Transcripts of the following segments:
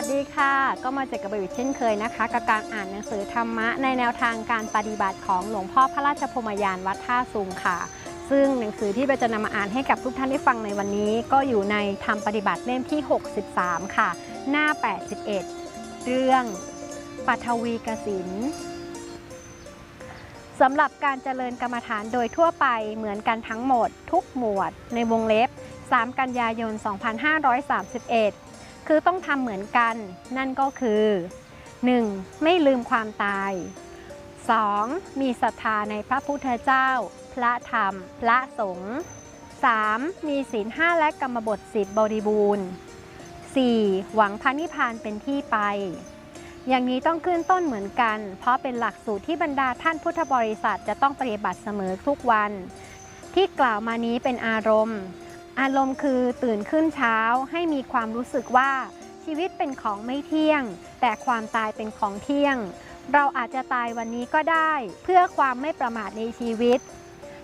วัสดีค่ะ ก็มาเจอกับเบลอีกเช่นเคยนะคะกับการอ่านหนังสือธรรมะในแนวทางการปฏิบัติของหลวงพ่อพระราชพมยานวัดท่าซุงค่ะ ซึ่งหนังสือที่เบลจะนำมาอ่านให้กับทุกท่านได้ฟังในวันนี้ ก็อยู่ในธรรมปฏิบัติเล่มที่ 63 ค่ะ หน้า 81 เรื่องปัทวีกสินสำหรับการเจริญกรรมฐานโดยทั่วไปเหมือนกันทั้งหมด ทุกหมวดในวงเล็บ 3 กันยายน 2531 คือต้องทำเหมือนกัน นั่นก็คือ 1. ไม่ลืมความตาย 2. มีศรัทธาในพระพุทธเจ้า พระธรรม พระสงฆ์ 3. มีศีลห้าและกรรมบทสิบบริบูรณ์ 4. หวังพระนิพพานเป็นที่ไป อย่างนี้ต้องขึ้นต้นเหมือนกัน เพราะเป็นหลักสูตรที่บรรดาท่านพุทธบริษัทจะต้องปฏิบัติเสมอทุกวัน ที่กล่าวมานี้เป็นอารมณ์ อารมณ์คือตื่นขึ้นเช้าให้มีความรู้สึกว่าชีวิตเป็นของไม่เที่ยง แต่ความตายเป็นของเที่ยง เราอาจจะตายวันนี้ก็ได้ เพื่อความไม่ประมาทในชีวิต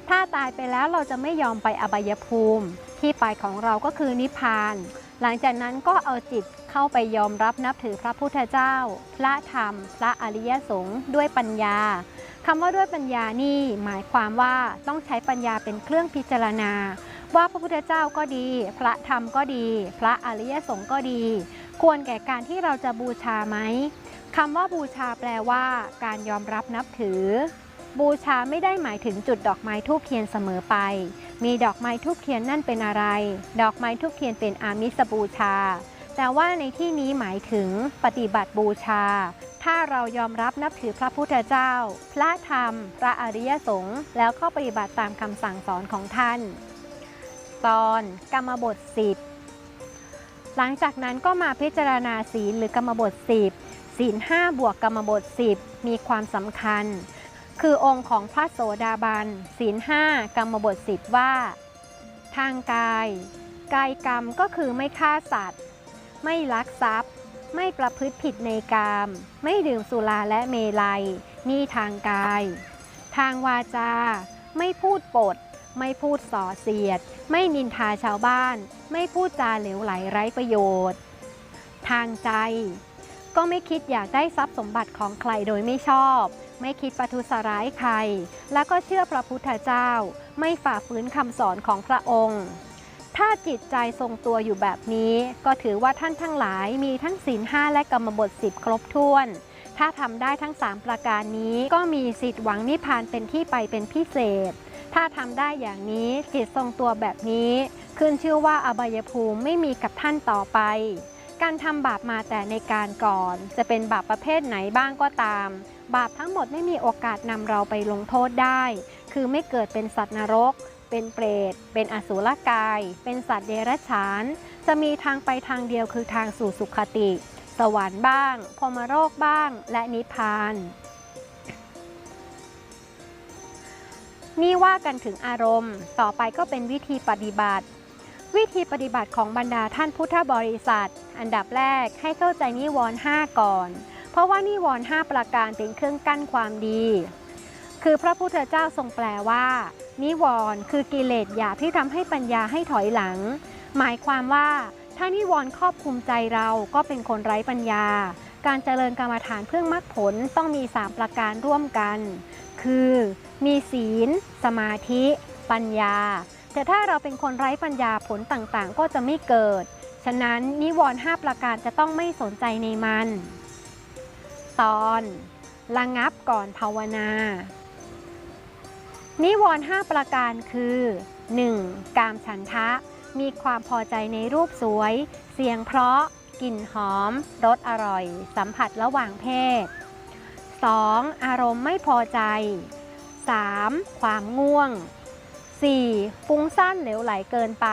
ถ้าตายไปแล้วเราจะไม่ยอมไปอบายภูมิ ที่ไปของเราก็คือนิพพาน หลังจากนั้นก็เอาจิตเข้าไปยอมรับนับถือพระพุทธเจ้า พระธรรม พระอริยสงฆ์ด้วยปัญญาคำว่าด้วยปัญญานี่หมายความว่าต้องใช้ปัญญาเป็นเครื่องพิจารณา ว่าพระพุทธเจ้าก็ดี พระธรรมก็ดี พระอริยสงฆ์ก็ดี ควรแก่การที่เราจะบูชาไหมคำว่าบูชาแปลว่า การยอมรับนับถือ บูชาไม่ได้หมายถึงจุดดอกไม้ทูบเทียนเสมอไป มีดอกไม้ทูบเทียนนั่นเป็นอะไร ดอกไม้ทูบเทียนเป็นอามิสบูชา แต่ว่าในที่นี้หมายถึงปฏิบัติบูชา ถ้าเรายอมรับนับถือพระพุทธเจ้า พระธรรม พระอริยสงฆ์แล้วก็ปฏิบัติตามคำสั่งสอนของท่าน ตอนกรรมบท 10 หลังจากนั้นก็มาพิจารณาศีลหรือกรรมบท 10 ศีล5บวกกรรมบท 10 มีความสำคัญ คือองค์ของพระโสดาบันศีล5กรรมบท 10 ว่า ทางกาย กายกรรมก็คือไม่ฆ่าสัตว์ ไม่ลักทรัพย์ ไม่ประพฤติผิดในกาม ไม่ดื่มสุราและเมลัย นี่ทางกาย ทางวาจา ไม่พูดปด ไม่พูดส่อเสียด ไม่นินทาชาวบ้าน ไม่พูดจาเหลวไหลไร้ประโยชน์ ทางใจ ก็ไม่คิดอยากได้ทรัพย์สมบัติของใครโดยไม่ชอบ ไม่คิดประทุษร้ายใคร แล้วก็เชื่อพระพุทธเจ้า ไม่ฝ่าฝืนคำสอนของพระองค์ ถ้าจิตใจทรงตัวอยู่แบบนี้ ก็ถือว่าท่านทั้งหลายมีทั้งศีลห้าและกรรมบทสิบครบถ้วนถ้าทำได้ทั้ง 3 ประการนี้ก็มีสิทธิ์หวังนิพพานเป็นที่ไปเป็นพิเศษ ถ้าทำได้อย่างนี้จิตทรงตัวแบบนี้ ขึ้นชื่อว่าอบายภูมิไม่มีกับท่านต่อไป การทำบาปมาแต่ในการก่อน จะเป็นบาปประเภทไหนบ้างก็ตาม บาปทั้งหมดไม่มีโอกาสนำเราไปลงโทษได้ คือไม่เกิดเป็นสัตว์นรก เป็นเปรต เป็นอสุรกาย เป็นสัตว์เดรัจฉาน จะมีทางไปทางเดียวคือทางสู่สุขติ สวรรค์บ้างพรมโลกบ้าง และนิพพาน นี่ว่ากันถึงอารมณ์ ต่อไปก็เป็นวิธีปฏิบัติ วิธีปฏิบัติของบรรดาท่านพุทธบริษัท อันดับแรกให้เข้าใจนิวรณ์5ก่อน เพราะว่านิวรณ์5ประการเป็นเครื่องกั้นความดี คือพระพุทธเจ้าทรงแปลว่า นิวรณ์คือกิเลสหยาบที่ทำให้ปัญญาให้ถอยหลัง หมายความว่าถ้านิวรณ์ครอบคุมใจเราก็เป็นคนไร้ปัญญา การเจริญกรรมฐานเพื่อมรรคผลต้องมี 3 ประการร่วมกัน คือ มีศีล สมาธิ ปัญญา แต่ถ้าเราเป็นคนไร้ปัญญาผลต่างๆ ก็จะไม่เกิด ฉะนั้นนิวรณ์5ประการจะต้องไม่สนใจในมัน ตอนระงับก่อนภาวนา นิวรณ์5ประการคือ 1. กามฉันทะ มีความพอใจในรูปสวย เสียงเพราะ กลิ่นหอม รสอร่อย สัมผัสระหว่างเพศ 2. อารมณ์ไม่พอใจ 3. ความง่วง 4. ฟุ้งซ่านเหลวไหลเกินไป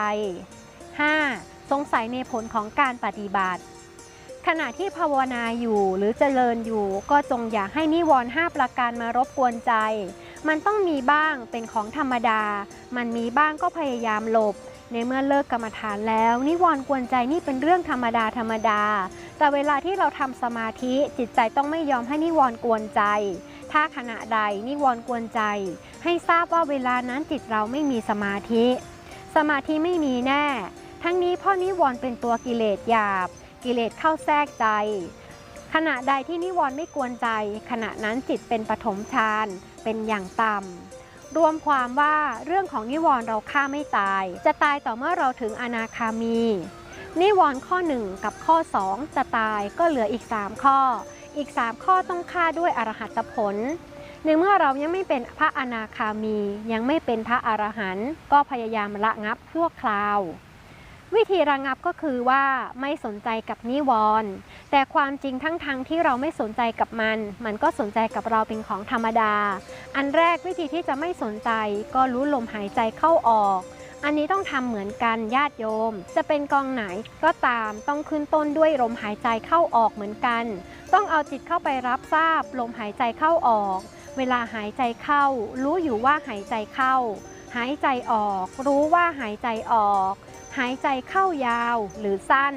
5. สงสัยในผลของการปฏิบัติ ขณะที่ภาวนาอยู่หรือเจริญอยู่ ก็จงอย่าให้นิวรณ์5ประการมารบกวนใจ มันต้องมีบ้างเป็นของธรรมดา มันมีบ้างก็พยายามหลบ ในเมื่อเลิกกรรมฐานแล้ว นิวรณ์กวนใจนี่เป็นเรื่องธรรมดาธรรมดา แต่เวลาที่เราทำสมาธิจิตใจต้องไม่ยอมให้นิวรณ์กวนใจ ถ้าขณะใดนิวรณ์กวนใจ ให้ทราบว่าเวลานั้นจิตเราไม่มีสมาธิ สมาธิไม่มีแน่ ทั้งนี้เพ่อนิวรณ์เป็นตัวกิเลสหยาบ กิเลสเข้าแทรกใจ ขณะใดที่นิวรณ์ไม่กวนใจ ขณะนั้นจิตเป็นปฐมฌานเป็นอย่างต่ำรวมความว่าเรื่องของนิวรณ์เราฆ่าไม่ตาย จะตายต่อเมื่อเราถึงอนาคามีนิวรณ์ข้อ 1 กับข้อ 2 จะตายก็เหลืออีก 3 ข้อ อีก 3 ข้อต้องฆ่าด้วยอรหัตผล ในเมื่อเรายังไม่เป็นพระอนาคามี ยังไม่เป็นพระอรหันต์ก็พยายามระงับชั่วคราว วิธีระงับก็คือว่าไม่สนใจกับนิวรณ์แต่ความจริงทั้งทางที่เราไม่สนใจกับมัน มันก็สนใจกับเราเป็นของธรรมดา อันแรกวิธีที่จะไม่สนใจก็รู้ลมหายใจเข้าออก อันนี้ต้องทำเหมือนกันญาติโยม จะเป็นกองไหนก็ตามต้องขึ้นต้นด้วยลมหายใจเข้าออกเหมือนกัน ต้องเอาจิตเข้าไปรับทราบลมหายใจเข้าออก เวลาหายใจเข้า รู้อยู่ว่าหายใจเข้า หายใจออก รู้ว่าหายใจออก หายใจเข้ายาวหรือสั้น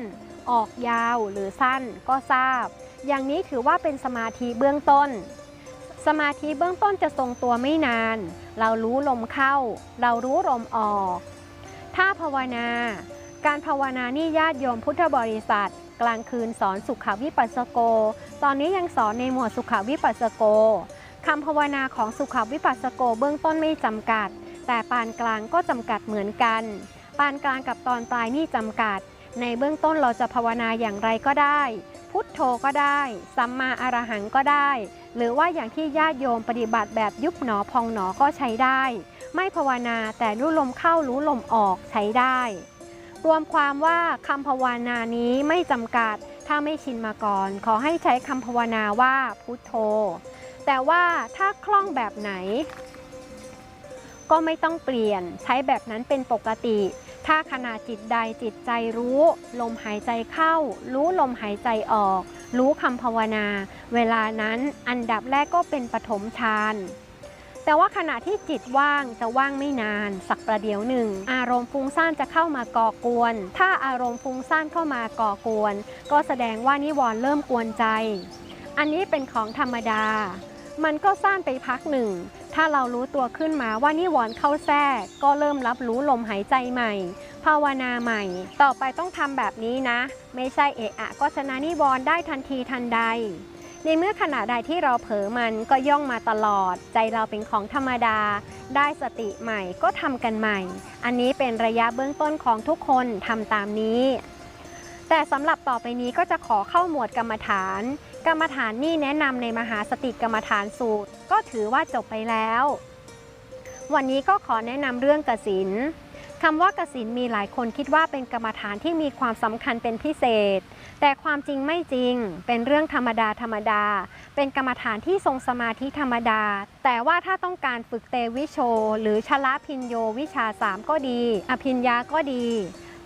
ออกยาวหรือสั้นก็ทราบ อย่างนี้ถือว่าเป็นสมาธิเบื้องต้นสมาธิเบื้องต้นจะทรงตัวไม่นาน เรารู้ลมเข้า เรารู้ลมออก ถ้าภาวนา การภาวนานี่ญาติโยมพุทธบริษัท กลางคืนสอนสุขวิปัสสโก ตอนนี้ยังสอนในหมวดสุขวิปัสสโกคำภาวนาของสุขวิปัสสโกเบื้องต้นไม่จำกัด แต่ปานกลางก็จำกัดเหมือนกัน ปานกลางกับตอนปลายนี่จำกัด ในเบื้องต้นเราจะภาวนาอย่างไรก็ได้ พุทโธก็ได้ สัมมาอรหังก็ได้ หรือว่าอย่างที่ญาติโยมปฏิบัติแบบยุบหนอพองหนอก็ใช้ได้ ไม่ภาวนาแต่รู้ลมเข้ารู้ลมออกใช้ได้ รวมความว่าคำภาวนานี้ไม่จำกัดถ้าไม่ชินมาก่อน ขอให้ใช้คำภาวนาว่าพุทโธ แต่ว่าถ้าคล่องแบบไหน ก็ไม่ต้องเปลี่ยนใช้แบบนั้นเป็นปกติ ถ้าขณะจิตใดจิตใจรู้ ลมหายใจเข้า รู้ลมหายใจออก รู้คำภาวนา เวลานั้นอันดับแรกก็เป็นปฐมฌาน แต่ว่าขณะที่จิตว่างจะว่างไม่นาน สักประเดี๋ยวหนึ่ง อารมณ์ฟุ้งซ่านจะเข้ามาก่อกวน ถ้าอารมณ์ฟุ้งซ่านเข้ามาก่อกวน ก็แสดงว่านิวรณ์เริ่มกวนใจ อันนี้เป็นของธรรมดา มันก็ซ่านไปพักหนึ่ง ถ้าเรารู้ตัวขึ้นมาว่านิวรณ์เข้าแทรก ก็เริ่มรับรู้ลมหายใจใหม่ ภาวนาใหม่ ต่อไปต้องทำแบบนี้นะ ไม่ใช่เอะอะก็ชนะนิวรณ์ได้ทันทีทันใด ในเมื่อขณะใดที่เราเผลอมันก็ย่องมาตลอด ใจเราเป็นของธรรมดา ได้สติใหม่ก็ทำกันใหม่ อันนี้เป็นระยะเบื้องต้นของทุกคนทำตามนี้ แต่สำหรับต่อไปนี้ก็จะขอเข้าหมวดกรรมฐาน กรรมฐานนี่แนะนำในมหาสติกรรมฐานสูตร ก็ถือว่าจบไปแล้ว วันนี้ก็ขอแนะนำเรื่องกสิน คำว่ากสินมีหลายคนคิดว่าเป็นกรรมฐานที่มีความสำคัญเป็นพิเศษ แต่ความจริงไม่จริง เป็นเรื่องธรรมดาธรรมดา เป็นกรรมฐานที่ทรงสมาธิธรรมดา แต่ว่าถ้าต้องการฝึกเตวิโช หรือชละพินโยวิชาสามก็ดี อภิญญาก็ดี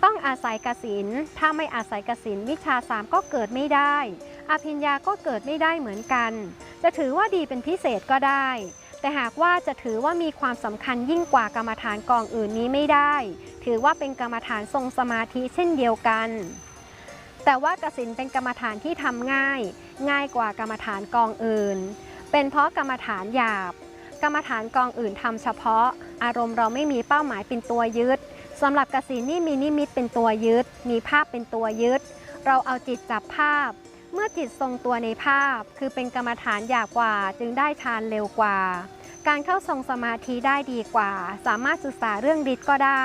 ต้องอาศัยกสิน ถ้าไม่อาศัยกสินวิชาสามก็เกิดไม่ได้ อภิญญาก็เกิดไม่ได้เหมือนกัน จะถือว่าดีเป็นพิเศษก็ได้ แต่หากว่าจะถือว่ามีความสำคัญยิ่งกว่ากรรมฐานกองอื่นนี้ไม่ได้ ถือว่าเป็นกรรมฐานทรงสมาธิเช่นเดียวกัน แต่ว่ากสินเป็นกรรมฐานที่ทำง่าย ง่ายกว่ากรรมฐานกองอื่น เป็นเพราะกรรมฐานหยาบ กรรมฐานกองอื่นทำเฉพาะ อารมณ์เราไม่มีเป้าหมายเป็นตัวยึดสำหรับกสินนี่มีนิมิตเป็นตัวยึด มีภาพเป็นตัวยึด เราเอาจิตจับภาพ เมื่อจิตทรงตัวในภาพคือเป็นกรรมฐานยาบกว่าจึงได้ฌานเร็วกว่า การเข้าทรงสมาธิได้ดีกว่า สามารถศึกษาเรื่องฤทธิ์ก็ได้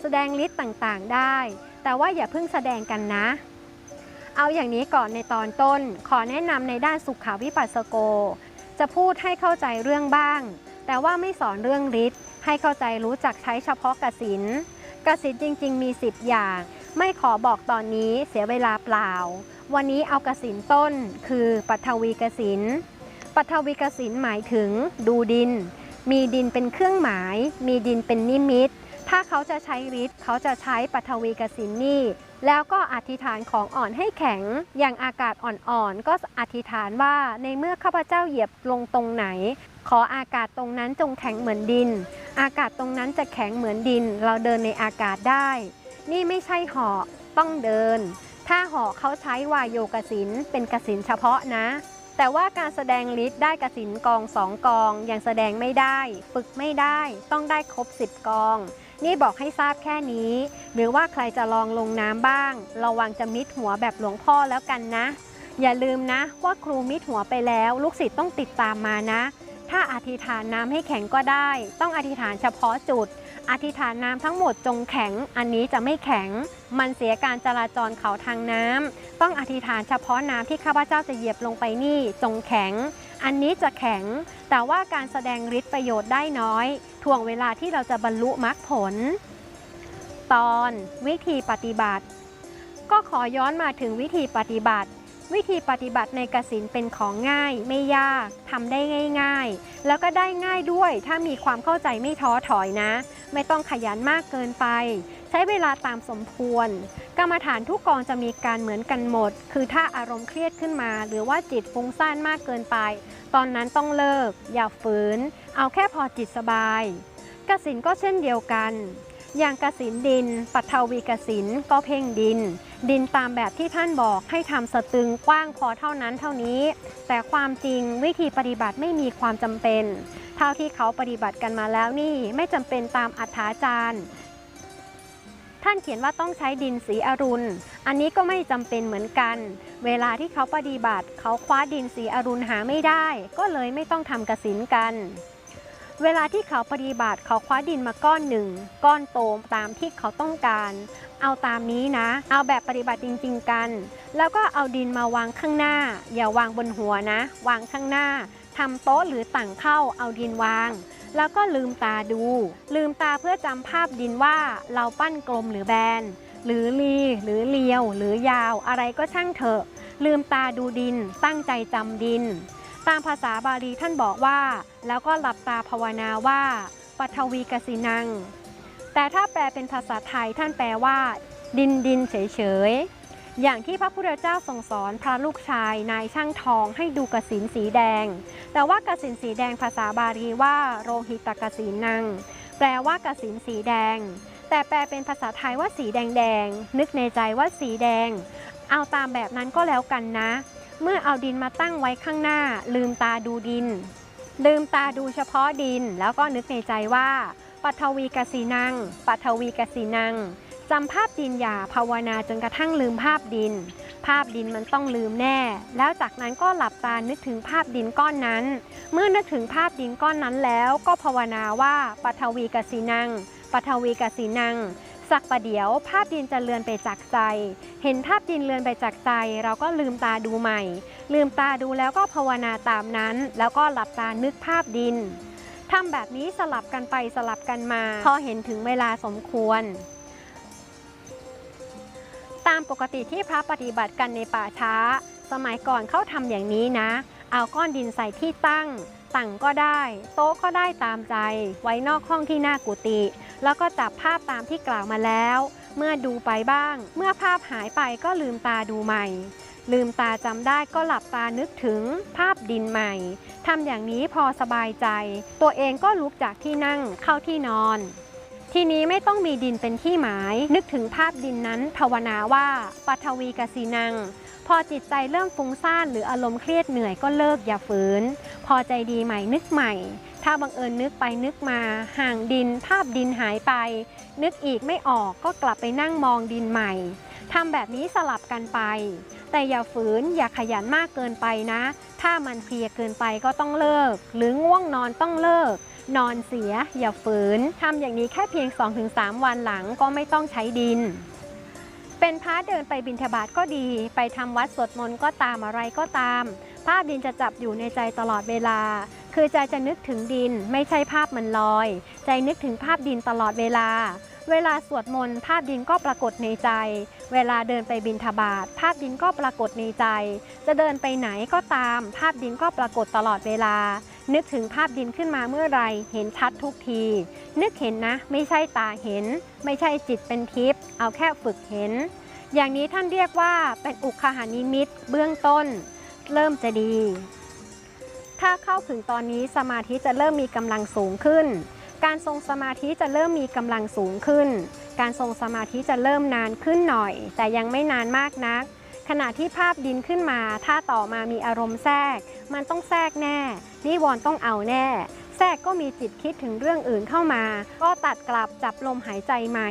แสดงฤทธิ์ต่างๆได้ แต่ว่าอย่าเพิ่งแสดงกันนะ เอาอย่างนี้ก่อนในตอนต้น ขอแนะนำในด้านสุขาวิปัสสโก จะพูดให้เข้าใจเรื่องบ้าง แต่ว่าไม่สอนเรื่องฤทธิ์ให้เข้าใจรู้จักใช้เฉพาะกสินกสินจริง ๆ มี 10 อย่าง ไม่ขอบอกตอนนี้เสียเวลาเปล่า วันนี้เอากสินต้นคือปัทวีกสินปัทวีกสินหมายถึงดูดิน มีดินเป็นเครื่องหมาย มีดินเป็นนิมิต ถ้าเขาจะใช้ฤทธิ์เขาจะใช้ปัทวีกสินนี่ แล้วก็อธิษฐานของอ่อนให้แข็ง อย่างอากาศอ่อนๆ ก็อธิษฐานว่าในเมื่อข้าพเจ้าเหยียบลงตรงไหน ขออากาศตรงนั้นจงแข็งเหมือนดิน อากาศตรงนั้นจะแข็งเหมือนดิน เราเดินในอากาศได้ นี่ไม่ใช่เหาะต้องเดิน ถ้าหาะเขาใช้วายโยกสินเป็นกสินเฉพาะนะ แต่ว่าการแสดงฤทธิ์ได้กสินกองสองกอง ยังแสดงไม่ได้ ฝึกไม่ได้ ต้องได้ครบ 10 กอง นี่บอกให้ทราบแค่นี้ หรือว่าใครจะลองลงน้ำบ้าง ระวังจะมิดหัวแบบหลวงพ่อแล้วกันนะ อย่าลืมนะว่าครูมิดหัวไปแล้ว ลูกศิษย์ต้องติดตามมานะ ถ้าอธิษฐานน้ำให้แข็งก็ได้ ต้องอธิษฐานเฉพาะจุด อธิษฐานน้ำทั้งหมดจงแข็ง อันนี้จะไม่แข็ง มันเสียการจราจรเขาทางน้ำ ต้องอธิษฐานเฉพาะน้ำที่ข้าพเจ้าจะเหยียบลงไปนี่จงแข็ง อันนี้จะแข็ง แต่ว่าการแสดงฤทธิ์ประโยชน์ได้น้อย ถ่วงเวลาที่เราจะบรรลุมรรคผล ตอนวิธีปฏิบัติ ก็ขอย้อนมาถึงวิธีปฏิบัติวิธีปฏิบัติในกสินเป็นของง่าย ไม่ยากทำได้ง่าย ๆ แล้วก็ได้ง่ายด้วย ถ้ามีความเข้าใจไม่ท้อถอยนะ ไม่ต้องขยันมากเกินไป ใช้เวลาตามสมควร กรรมฐานทุกกองจะมีการเหมือนกันหมด คือถ้าอารมณ์เครียดขึ้นมา หรือว่าจิตฟุ้งซ่านมากเกินไป ตอนนั้นต้องเลิก อย่าฝืน เอาแค่พอจิตสบายกสินก็เช่นเดียวกัน อย่างกสินดิน ปัทวีกสินก็เพ่งดิน ดินตามแบบที่ท่านบอกให้ทำสตึงกว้างพอเท่านั้นเท่านี้ แต่ความจริงวิธีปฏิบัติไม่มีความจำเป็น เท่าที่เขาปฏิบัติกันมาแล้วนี่ไม่จำเป็นตามอัธาจารย์ ท่านเขียนว่าต้องใช้ดินสีอรุณ อันนี้ก็ไม่จำเป็นเหมือนกัน เวลาที่เขาปฏิบัติ เขาคว้าดินสีอรุณหาไม่ได้ ก็เลยไม่ต้องทำกสินกันเวลาที่เขาปฏิบัติเขาคว้าดินมาก้อนหนึ่ง ก้อนโตตามที่เขาต้องการ เอาตามนี้นะ เอาแบบปฏิบัติจริง ๆ กัน แล้วก็เอาดินมาวางข้างหน้า อย่าวางบนหัวนะ วางข้างหน้า ทำโต๊ะหรือต่งเข้าเอาดินวาง แล้วก็ลืมตาดู ลืมตาเพื่อจำภาพดินว่าเราปั้นกลมหรือแบน หรือลีหรือเลียว หรือยาวอะไรก็ช่างเถอะ ลืมตาดูดิน ตั้งใจจำดิน ตามภาษาบาลีท่านบอกว่า แล้วก็หลับตาภาวนาว่าปัทวีกสินัง แต่ถ้าแปลเป็นภาษาไทยท่านแปลว่า ดินดินเฉยๆ อย่างที่พระพุทธเจ้าทรงสอนพระลูกชายนายช่างทองให้ดูกสินสีแดง แต่ว่ากสินสีแดงภาษาบาลีว่าโรหิตกสินัง แปลว่ากสินสีแดง แต่แปลเป็นภาษาไทยว่าสีแดงแดง นึกในใจว่าสีแดง เอาตามแบบนั้นก็แล้วกันนะ เมื่อเอาดินมาตั้งไว้ข้างหน้า ลืมตาดูดิน ลืมตาดูเฉพาะดิน แล้วก็นึกในใจว่าปัทวีกสีนังปัทวีกสีนัง จำภาพดินอย่าภาวนาจนกระทั่งลืมภาพดิน ภาพดินมันต้องลืมแน่ แล้วจากนั้นก็หลับตานึกถึงภาพดินก้อนนั้น เมื่อนึกถึงภาพดินก้อนนั้นแล้วก็ภาวนาว่าปัทวีกสีนังปัทวีกสีนังสักประเดี๋ยวภาพดินจะเลือนไปจากใจ เห็นภาพดินเลือนไปจากใจ เราก็ลืมตาดูใหม่ ลืมตาดูแล้วก็ภาวนาตามนั้น แล้วก็หลับตานึกภาพดินทำแบบนี้สลับกันไปสลับกันมา พอเห็นถึงเวลาสมควร ตามปกติที่พระปฏิบัติกันในป่าช้า สมัยก่อนเขาทำอย่างนี้นะ เอาก้อนดินใส่ที่ตั้ง ตั้งก็ได้ โต๊ะก็ได้ตามใจ ไว้นอกห้องที่หน้ากุฏิแล้วก็จับภาพตามที่กล่าวมาแล้ว เมื่อดูไปบ้าง เมื่อภาพหายไปก็ลืมตาดูใหม่ ลืมตาจำได้ก็หลับตานึกถึงภาพดินใหม่ทำอย่างนี้พอสบายใจ ตัวเองก็ลุกจากที่นั่งเข้าที่นอน ทีนี้ไม่ต้องมีดินเป็นที่หมาย นึกถึงภาพดินนั้นภาวนาว่าปัทวีกสีนัง พอจิตใจเริ่มฟุ้งซ่านหรืออารมณ์เครียดเหนื่อยก็เลิกอย่าฝืน พอใจดีใหม่นึกใหม่ ถ้าบังเอิญนึกไปนึกมา ห่างดิน ภาพดินหายไป นึกอีกไม่ออกก็กลับไปนั่งมองดินใหม่ทำแบบนี้สลับกันไป แต่อย่าฝืนอย่าขยันมากเกินไปนะ ถ้ามันเพลียเกินไปก็ต้องเลิก หรือง่วงนอนต้องเลิก นอนเสียอย่าฝืนทำอย่างนี้แค่เพียง 2-3 วันหลังก็ไม่ต้องใช้ดิน เป็นพระเดินไปบิณฑบาตก็ดี ไปทำวัดสวดมนต์ก็ตามอะไรก็ตาม ภาพดินจะจับอยู่ในใจตลอดเวลา คือใจจะนึกถึงดินไม่ใช่ภาพมันลอย ใจนึกถึงภาพดินตลอดเวลา เวลาสวดมนต์ภาพดินก็ปรากฏในใจ เวลาเดินไปบิณฑบาตภาพดินก็ปรากฏในใจ จะเดินไปไหนก็ตาม ภาพดินก็ปรากฏตลอดเวลา นึกถึงภาพดินขึ้นมาเมื่อไรเห็นชัดทุกที นึกเห็นนะ ไม่ใช่ตาเห็น ไม่ใช่จิตเป็นทิพย์เอาแค่ฝึกเห็น อย่างนี้ท่านเรียกว่าเป็นอุคหานิมิตเบื้องต้น เริ่มจะดี ถ้าเข้าถึงตอนนี้สมาธิจะเริ่มมีกำลังสูงขึ้น การทรงสมาธิจะเริ่มมีกำลังสูงขึ้น การทรงสมาธิจะเริ่มนานขึ้นหน่อย แต่ยังไม่นานมากนัก ขณะที่ภาพดินขึ้นมา ถ้าต่อมามีอารมณ์แทรก มันต้องแทรกแน่ นิวรณ์ต้องเอาแน่ แทรกก็มีจิตคิดถึงเรื่องอื่นเข้ามา ก็ตัดกลับจับลมหายใจใหม่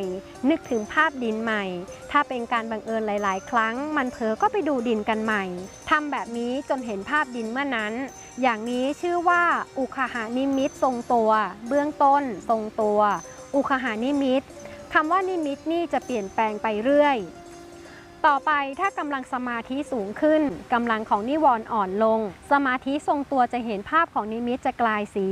นึกถึงภาพดินใหม่ ถ้าเป็นการบังเอิญหลาย ๆ ครั้ง มันเผลอก็ไปดูดินกันใหม่ทำแบบนี้จนเห็นภาพดินเมื่อนั้น อย่างนี้ชื่อว่า อุคหานิมิตทรงตัว เบื้องต้น ทรงตัว อุคหานิมิตคำว่านิมิตนี่จะเปลี่ยนแปลงไปเรื่อย ต่อไปถ้ากำลังสมาธิสูงขึ้นกำลังของนิวรณ์อ่อนลง สมาธิทรงตัวจะเห็นภาพของนิมิตจะกลายสี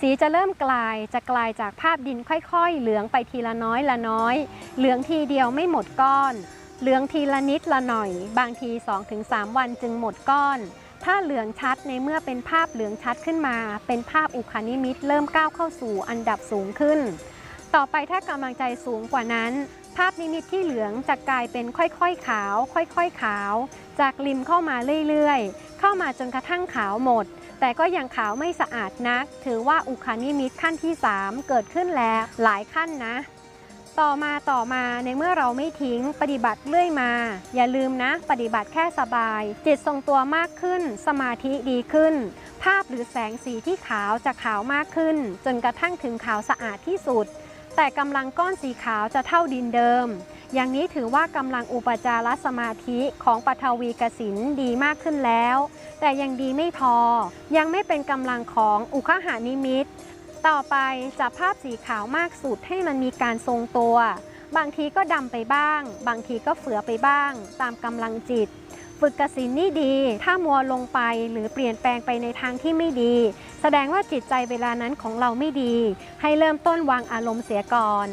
สีจะเริ่มกลายจะกลายจากภาพดินค่อยๆ เหลืองไปทีละน้อยละน้อย เหลืองทีเดียวไม่หมดก้อน เหลืองทีละนิดละหน่อย บางที 2-3 วันจึงหมดก้อน ถ้าเหลืองชัดในเมื่อเป็นภาพเหลืองชัดขึ้นมา เป็นภาพอุคานิมิตเริ่มก้าวเข้าสู่อันดับสูงขึ้น ต่อไปถ้ากำลังใจสูงกว่านั้น ภาพนิมิตที่เหลืองจะกลายเป็นค่อยๆขาว ค่อยๆขาว จากริมเข้ามาเรื่อยๆ เข้ามาจนกระทั่งขาวหมด แต่ก็ยังขาวไม่สะอาดนัก ถือว่าอุคานิมิตขั้นที่ 3 เกิดขึ้นแล้วหลายขั้นนะ ต่อมาต่อมาในเมื่อเราไม่ทิ้งปฏิบัติเรื่อยมา อย่าลืมนะ ปฏิบัติแค่สบาย จิตทรงตัวมากขึ้น สมาธิดีขึ้น ภาพหรือแสงสีที่ขาวจะขาวมากขึ้น จนกระทั่งถึงขาวสะอาดที่สุด แต่กำลังก้อนสีขาวจะเท่าดินเดิม อย่างนี้ถือว่ากำลังอุปจารสมาธิของปฐวีกสินดีมากขึ้นแล้ว แต่ยังดีไม่พอ ยังไม่เป็นกำลังของอุคหานิมิต ต่อไปจับภาพสีขาวมากสุดให้มันมีการทรงตัว บางทีก็ดำไปบ้าง บางทีก็เฟือไปบ้าง ตามกำลังจิต ฝึกกสินนี่ดี ถ้ามัวลงไปหรือเปลี่ยนแปลงไปในทางที่ไม่ดี แสดงว่าจิตใจเวลานั้นของเราไม่ดี ให้เริ่มต้นวางอารมณ์เสียก่อน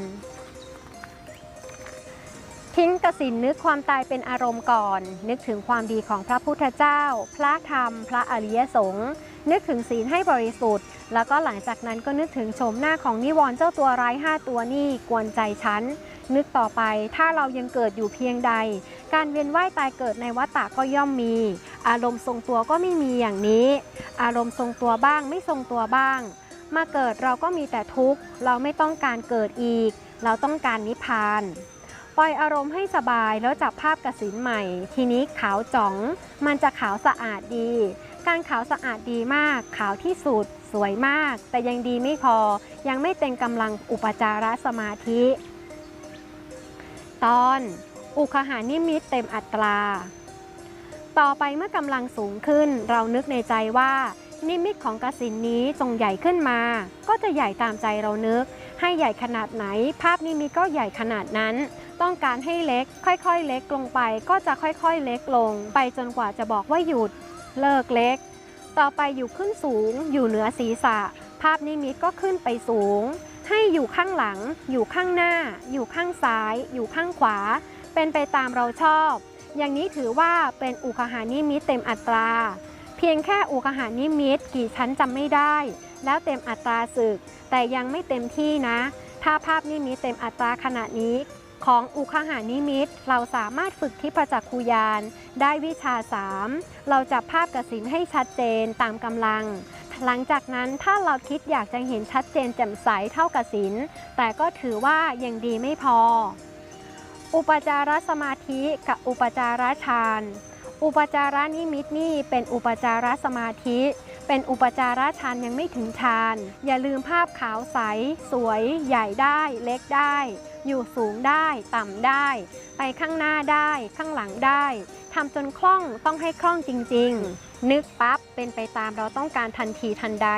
ทิ้งกสินนึกความตายเป็นอารมณ์ก่อน นึกถึงความดีของพระพุทธเจ้า พระธรรม พระอริยสงฆ์นึกถึงศีลให้บริสุทธิ์ แล้วก็หลังจากนั้นก็นึกถึงโฉมหน้าของนิวรณ์เจ้าตัวร้ายห้าตัวนี่กวนใจฉัน นึกต่อไป ถ้าเรายังเกิดอยู่เพียงใด การเวียนว่ายตายเกิดในวัฏฏะก็ย่อมมี อารมณ์ทรงตัวก็ไม่มีอย่างนี้ อารมณ์ทรงตัวบ้างไม่ทรงตัวบ้าง มาเกิดเราก็มีแต่ทุกข์ เราไม่ต้องการเกิดอีก เราต้องการนิพพานปล่อยอารมณ์ให้สบายแล้วจับภาพกสินใหม่ ทีนี้ขาวจ๋อง มันจะขาวสะอาดดี การขาวสะอาดดีมาก ขาวที่สุด สวยมาก แต่ยังดีไม่พอ ยังไม่เต็มกำลังอุปจารสมาธิ ตอน อุคหานิมิตเต็มอัตรา ต่อไปเมื่อกำลังสูงขึ้น เรานึกในใจว่า นิมิตของกสินนี้จงใหญ่ขึ้นมา ก็จะใหญ่ตามใจเรานึก ให้ใหญ่ขนาดไหน ภาพนิมิตก็ใหญ่ขนาดนั้น ต้องการให้เล็ก ค่อยๆ เล็กลงไป ก็จะค่อยๆ เล็กลง ไปจนกว่าจะบอกว่าหยุด เลิกเล็ก ต่อไปอยู่ขึ้นสูง อยู่เหนือศีรษะ ภาพนิมิตก็ขึ้นไปสูง ให้อยู่ข้างหลัง อยู่ข้างหน้า อยู่ข้างซ้าย อยู่ข้างขวา เป็นไปตามเราชอบ อย่างนี้ถือว่าเป็นอุคหานิมิตเต็มอัตรา เพียงแค่อุคหานิมิตกี่ชั้นจำไม่ได้ แล้วเต็มอัตราศึก แต่ยังไม่เต็มที่นะ ถ้าภาพนิมิตเต็มอัตราขนาดนี้ของอุคหานิมิต เราสามารถฝึกทิพจักขุยาน ได้วิชาสามเราจับภาพกสินให้ชัดเจนตามกำลัง หลังจากนั้นถ้าเราคิดอยากจะเห็นชัดเจนแจ่มใสเท่ากสินแต่ก็ถือว่ายังดีไม่พอ อุปจารสมาธิกับอุปจารฌานอุปจารนิมิตนี่เป็นอุปจารสมาธิ เป็นอุปจารฌานยังไม่ถึงฌานอย่าลืมภาพขาวใส สวย ใหญ่ได้ เล็กได้ อยู่สูงได้ ต่ำได้ ไปข้างหน้าได้ ข้างหลังได้ทำจนคล่องต้องให้คล่องจริง ๆ นึกปั๊บ เป็นไปตามเราต้องการทันทีทันใด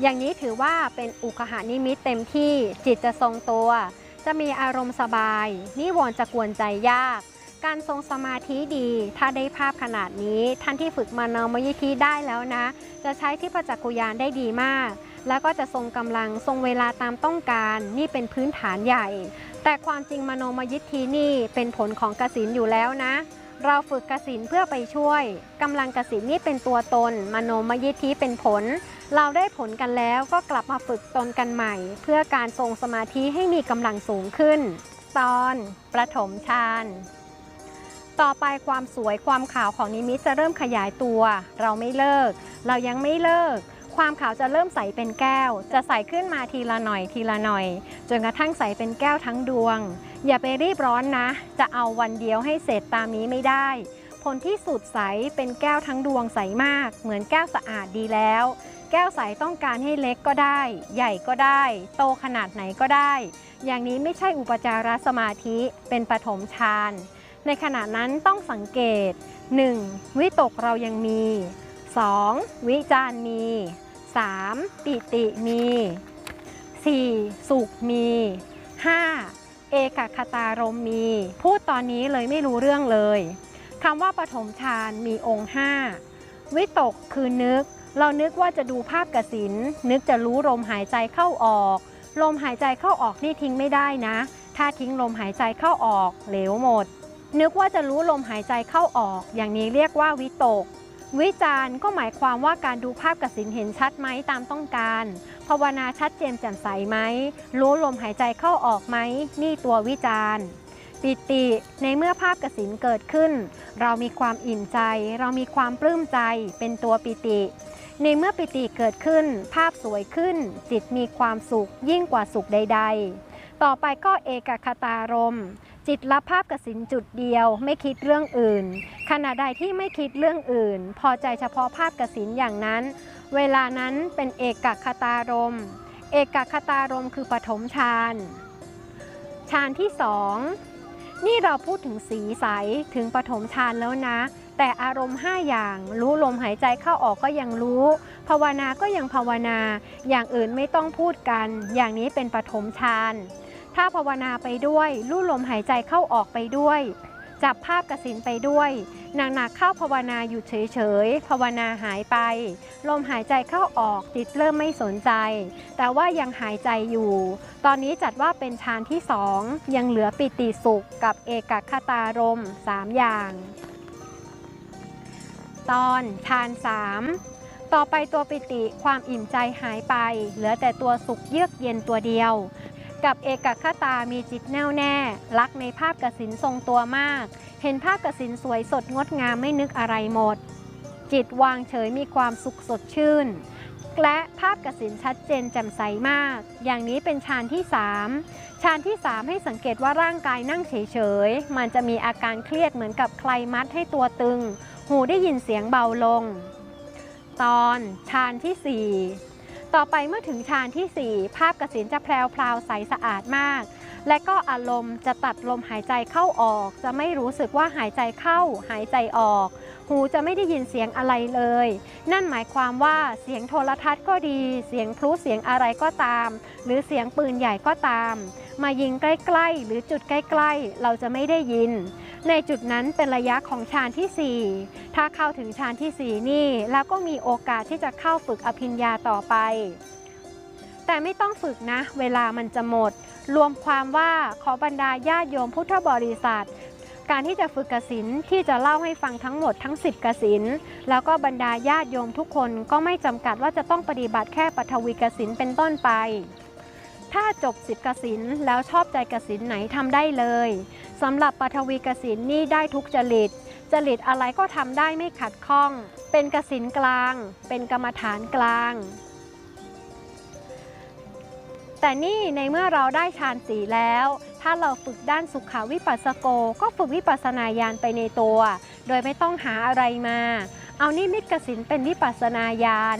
อย่างนี้ถือว่าเป็นอุคหานิมิตเต็มที่จิตจะทรงตัว จะมีอารมณ์สบาย นิวรณ์จะกวนใจยาก การทรงสมาธิดี ถ้าได้ภาพขนาดนี้ ท่านที่ฝึกมานามยิทธิได้แล้วนะ จะใช้ที่ประจักขุยานได้ดีมาก แล้วก็จะทรงกำลังทรงเวลาตามต้องการ นี่เป็นพื้นฐานใหญ่ แต่ความจริงมโนมยิทธินี่เป็นผลของกสินอยู่แล้วนะ เราฝึกกสินเพื่อไปช่วยกำลังกสินนี่เป็นตัวตน มโนมยิทธิเป็นผล เราได้ผลกันแล้วก็กลับมาฝึกตนกันใหม่ เพื่อการทรงสมาธิให้มีกำลังสูงขึ้น ตอนประถมฌานต่อไปความสวยความขาวของนิมิตจะเริ่มขยายตัว เราไม่เลิก เรายังไม่เลิก ความขาวจะเริ่มใสเป็นแก้ว จะใสขึ้นมาทีละหน่อยทีละหน่อย จนกระทั่งใสเป็นแก้วทั้งดวง อย่าไปรีบร้อนนะ จะเอาวันเดียวให้เสร็จตามนี้ไม่ได้ ผลที่สุดใสเป็นแก้วทั้งดวงใสมาก เหมือนแก้วสะอาดดีแล้ว แก้วใสต้องการให้เล็กก็ได้ ใหญ่ก็ได้ โตขนาดไหนก็ได้ อย่างนี้ไม่ใช่อุปจารสมาธิเป็นปฐมฌานในขณะนั้นต้องสังเกต 1. วิตกเรายังมี 2. วิจารมี 3. ปิติมี 4. สุขมี 5. เอกคตารมมี พูดตอนนี้เลยไม่รู้เรื่องเลยคำว่าปฐมฌานมีองค์5วิตกคือนึก เรานึกว่าจะดูภาพกสินนึกจะรู้ลมหายใจเข้าออก ลมหายใจเข้าออกนี่ทิ้งไม่ได้นะ ถ้าทิ้งลมหายใจเข้าออกเหลวหมด นึกว่าจะรู้ลมหายใจเข้าออก อย่างนี้เรียกว่าวิตก วิจารณ์ก็หมายความว่าการดูภาพกสินเห็นชัดไหมตามต้องการภาวนาชัดเจนแจ่มใสไหมรู้ลมหายใจเข้าออกไหมนี่ตัววิจารณ์ปิติในเมื่อภาพกสินเกิดขึ้น เรามีความอิ่มใจ เรามีความปลื้มใจเป็นตัวปิติ ในเมื่อปิติเกิดขึ้น ภาพสวยขึ้น จิตมีความสุขยิ่งกว่าสุขใด ๆ ต่อไปก็เอกคตารมณ์ จิตรับภาพกสินจุดเดียว ไม่คิดเรื่องอื่น ขณะใดที่ไม่คิดเรื่องอื่น พอใจเฉพาะภาพกสินอย่างนั้น เวลานั้นเป็นเอกคตารม เอกคตารมคือปฐมฌานฌานที่สองนี่เราพูดถึงสีใสถึงปฐมฌานแล้วนะ แต่อารมณ์ 5 อย่าง รู้ลมหายใจเข้าออกก็ยังรู้ ภาวนาก็ยังภาวนา อย่างอื่นไม่ต้องพูดกัน อย่างนี้เป็นปฐมฌาน ถ้าภาวนาไปด้วยรู้ลมหายใจเข้าออกไปด้วย จับภาพกสินไปด้วยหนักๆเข้าภาวนาอยู่เฉยๆภาวนาหายไป ลมหายใจเข้าออกจิตเริ่มไม่สนใจ แต่ว่ายังหายใจอยู่ ตอนนี้จัดว่าเป็นฌานที่สองยังเหลือปิติสุขกับเอกคตารมสามอย่าง ตอนฌานสามต่อไปตัวปิติความอิ่มใจหายไป เหลือแต่ตัวสุขเยือกเย็นตัวเดียว กับเอกคตามีจิตแน่วแน่ รักในภาพกสินทรงตัวมาก เห็นภาพกสินสวยสดงดงามไม่นึกอะไรหมด จิตวางเฉยมีความสุขสดชื่น และภาพกสินชัดเจนแจ่มใสมาก อย่างนี้เป็นฌานที่ 3 ฌานที่ 3 ให้สังเกตว่าร่างกายนั่งเฉยๆ มันจะมีอาการเครียดเหมือนกับใครมัดให้ตัวตึง หูได้ยินเสียงเบาลง ตอนฌานที่ 4 ต่อไปเมื่อถึงฌานที่ 4 ภาพกสินจะแพรวพราวใสสะอาดมาก และก็อารมณ์จะตัดลมหายใจเข้าออก จะไม่รู้สึกว่าหายใจเข้าหายใจออก หูจะไม่ได้ยินเสียงอะไรเลย นั่นหมายความว่าเสียงโทรทัศน์ก็ดี เสียงพลุเสียงอะไรก็ตาม หรือเสียงปืนใหญ่ก็ตาม มายิงใกล้ๆ หรือจุดใกล้ๆ เราจะไม่ได้ยิน ในจุดนั้นเป็นระยะของฌานที่ 4 ถ้าเข้าถึงฌานที่ 4 นี่ แล้วก็มีโอกาสที่จะเข้าฝึกอภิญญาต่อไป แต่ไม่ต้องฝึกนะ เวลามันจะหมดรวมความว่าขอบรรดาญาติโยมพุทธบริษัท การที่จะฝึกกสินที่จะเล่าให้ฟังทั้งหมดทั้ง 10กสินแล้วก็บรรดาญาติโยมทุกคนก็ไม่จำกัดว่าจะต้องปฏิบัติแค่ปฐวีกสินเป็นต้นไป ถ้าจบ10กสินแล้วชอบใจกสินไหนทำได้เลยสำหรับปฐวีกสินนี่ได้ทุกจริตจริตอะไรก็ทำได้ไม่ขัดข้อง เป็นกสินกลาง เป็นกรรมฐานกลาง แต่นี่ในเมื่อเราได้ฌานสีแล้ว ถ้าเราฝึกด้านสุขาวิปัสสโก ก็ฝึกวิปัสนาญาณไปในตัว โดยไม่ต้องหาอะไรมา เอานิมิตกสินเป็นวิปัสสนาญาณ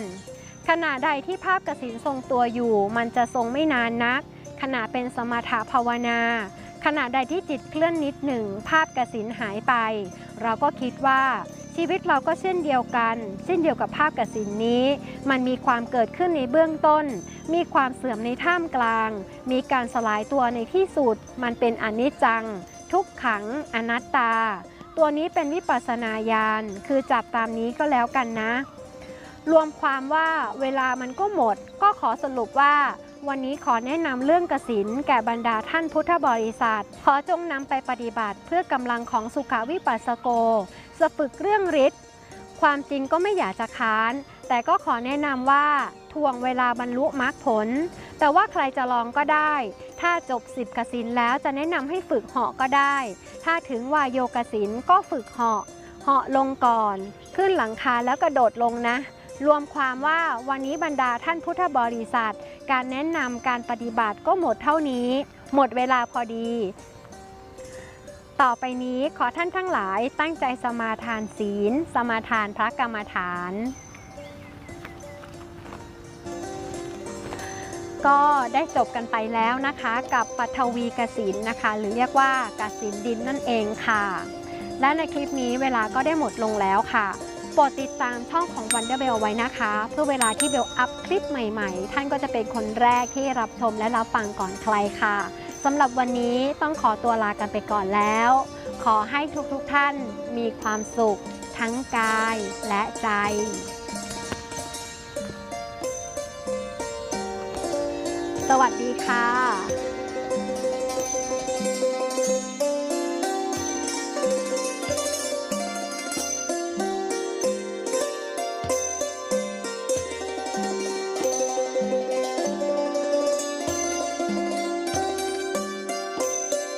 ขณะใดที่ภาพกสินทรงตัวอยู่ มันจะทรงไม่นานนัก ขณะเป็นสมถะภาวนา ขณะใดที่จิตเคลื่อนนิดหนึ่ง ภาพกสินหายไป เราก็คิดว่า ชีวิตเราก็เช่นเดียวกัน เช่นเดียวกับภาพกสินนี้ มันมีความเกิดขึ้นในเบื้องต้น มีความเสื่อมในท่ามกลาง มีการสลายตัวในที่สุด มันเป็นอนิจจัง ทุกขัง อนัตตา ตัวนี้เป็นวิปัสสนาญาณ คือจับตามนี้ก็แล้วกันนะ รวมความว่าเวลามันก็หมด ก็ขอสรุปว่าวันนี้ขอแนะนำเรื่องกสินแก่บรรดาท่านพุทธบริษัท ขอจงนำไปปฏิบัติเพื่อกำลังของสุขวิปัสสโก จะฝึกเรื่องฤทธิ์ความจริงก็ไม่อยากจะค้าน แต่ก็ขอแนะนำว่าทวงเวลาบรรลุมรรคผล แต่ว่าใครจะลองก็ได้ ถ้าจบ10กสินแล้วจะแนะนำให้ฝึกเหาะก็ได้ ถ้าถึงวายโยกสินก็ฝึกเหาะเหาะลงก่อน ขึ้นหลังคาแล้วกระโดดลงนะรวมความว่าวันนี้บรรดาท่านพุทธบริษัท การแนะนำการปฏิบัติก็หมดเท่านี้ หมดเวลาพอดี ต่อไปนี้ขอท่านทั้งหลายตั้งใจสมาทานศีล สมาทานพระกรรมฐาน ก็ได้จบกันไปแล้วนะคะกับปัทวีกสินนะคะ หรือเรียกว่ากสินดินนั่นเองค่ะ และในคลิปนี้เวลาก็ได้หมดลงแล้วค่ะโปรดติดตามช่องของ Wonder Bell ไว้นะคะ เพื่อเวลาที่เบลอัพคลิปใหม่ๆ ท่านก็จะเป็นคนแรกที่รับชมและรับฟังก่อนใครค่ะ สำหรับวันนี้ต้องขอตัวลากันไปก่อนแล้ว ขอให้ทุกๆทท่านมีความสุขทั้งกายและใจสวัสดีค่ะ